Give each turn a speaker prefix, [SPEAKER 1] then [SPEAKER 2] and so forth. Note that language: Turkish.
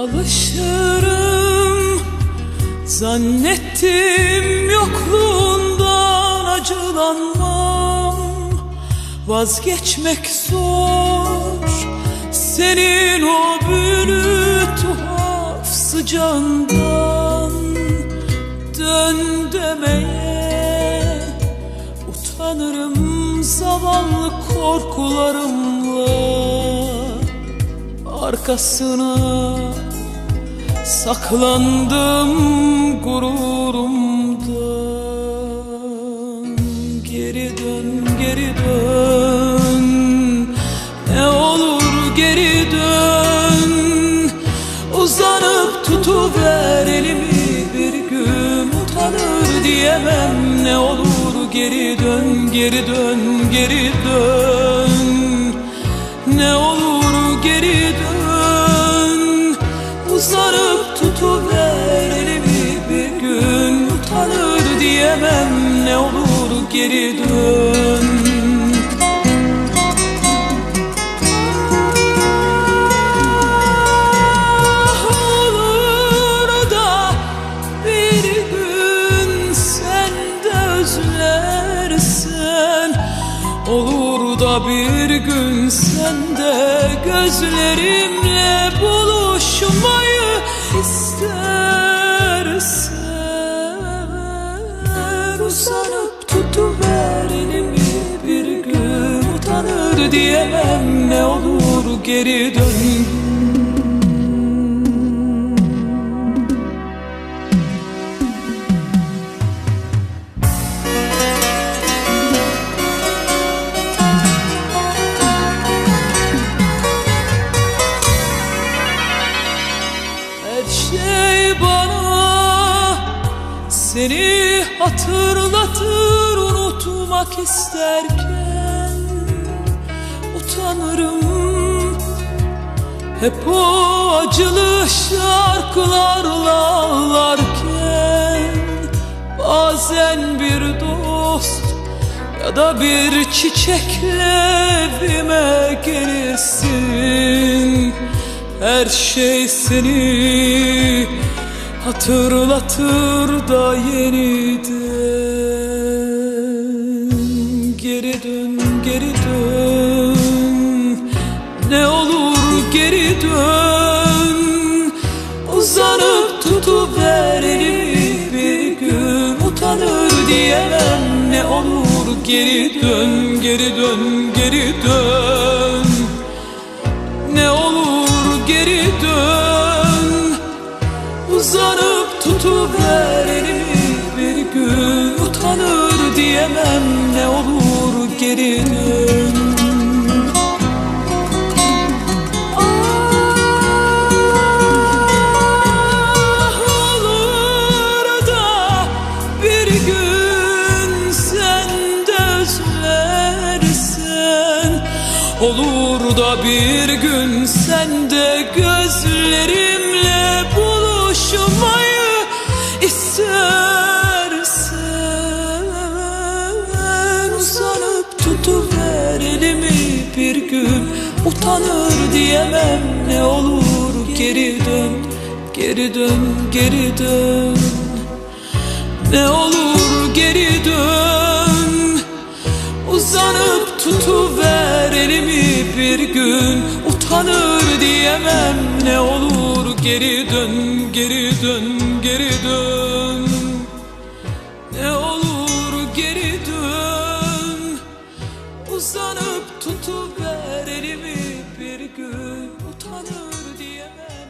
[SPEAKER 1] Alışırım. Zannettim yokluğundan acılanmam. Vazgeçmek zor. Senin o büyülü tuhaf sıcağından Dön demeye Utanırım zavallı korkularımla Arkasına Saklandım gururumdan Geri dön, geri dön. Ne olur geri dön. Uzanıp tutuver elimi bir gün Utanır diyemem. Ne olur geri dön, geri dön, geri dön diyemem ne olur geri dön. Özlersen Olur da bir gün sen de gözlerimle buluşmayı Uzanıp tutuver elimi bir gün utanır diyemem ne olur geri dön seni hatırlatır unutmak isterken utanırım. Hep o acılı şarkılarla ağlarken bazen bir dost ya da bir çiçekle evime gelirsin. Her şey seni hatırlatır da yeniden. Geri dön, geri dön. Ne olur geri dön. Uzanıp tutuver elimi bir gün. Utanır diyemem ne olur. Geri dön, geri dön, geri dön geri Ah, olur da bir gün sen de özlersen Olur da bir gün sen de gözlerimle tutuver elimi bir gün Utanır diyemem ne olur. Geri dön Geri dön, geri dön. Ne olur geri dön. Uzanıp tutuver elimi bir gün Utanır diyemem ne olur. Geri dön, geri dön, geri dön sanıp tutuver elimi bir gün utanır diyemem